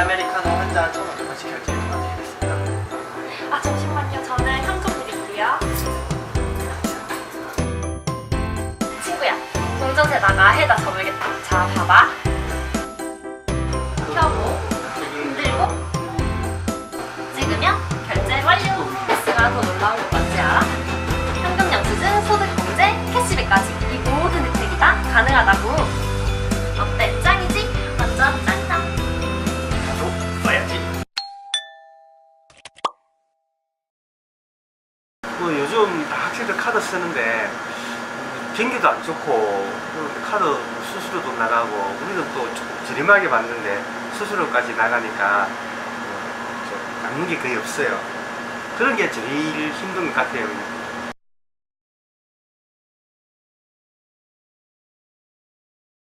아메리카노 한잔천 원까지 결제 부탁드리겠습니다. 아 잠시만요. 저는 현금 드릴게요. 친구야, 동전에다가 해다 접을겠다. 자, 봐봐. 켜고 흔들고 찍으면 결제 완료. 패스가 더 놀라운 것 같지 않아? 현금 영수증, 소득 공제, 캐시백까지 이 모든 혜택이 다 가능하다고. 뭐 요즘 다 학생들 카드 쓰는데 경기도 안 좋고 또 카드 수수료도 나가고 우리는 또 조금 저렴하게 받는데 수수료까지 나가니까 어, 좀 남는 게 거의 없어요. 그런 게 제일 힘든 것 같아요.